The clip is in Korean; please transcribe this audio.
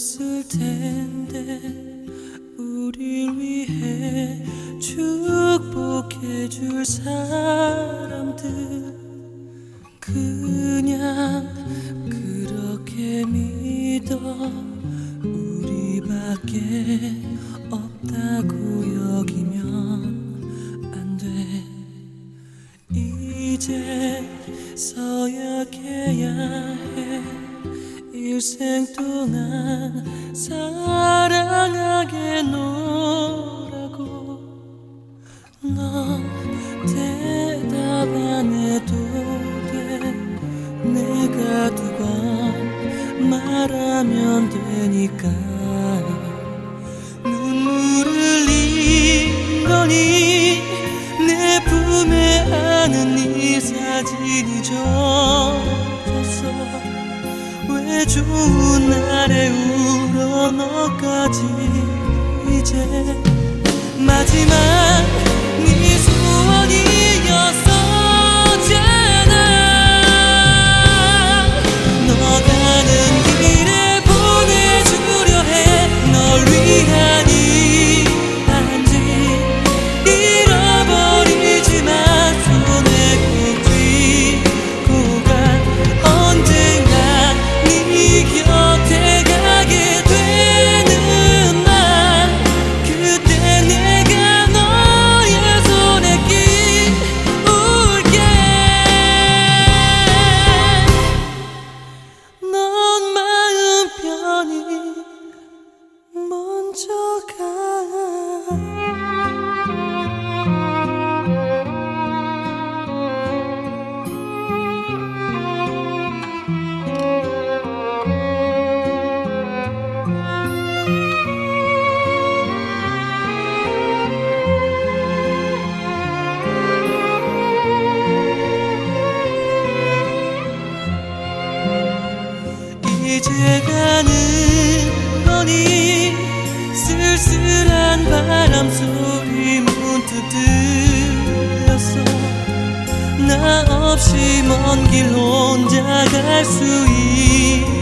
오셨을 텐데 우릴 위해 축복해 줄 사람들 그냥 그렇게 믿어 우리밖에 없다고 여기면 안 돼. 이제서야 해야 해 일생 동안 사랑하게 노라고 넌 대답 안 해도 돼. 내가 두번 말하면 되니까. 눈물을 흘린 거니 내 품에 안은 네 사진이 젖었어 왜 좋은 날에 울어 너까지 이제 마지막 없이 먼 길 혼자 갈 수 있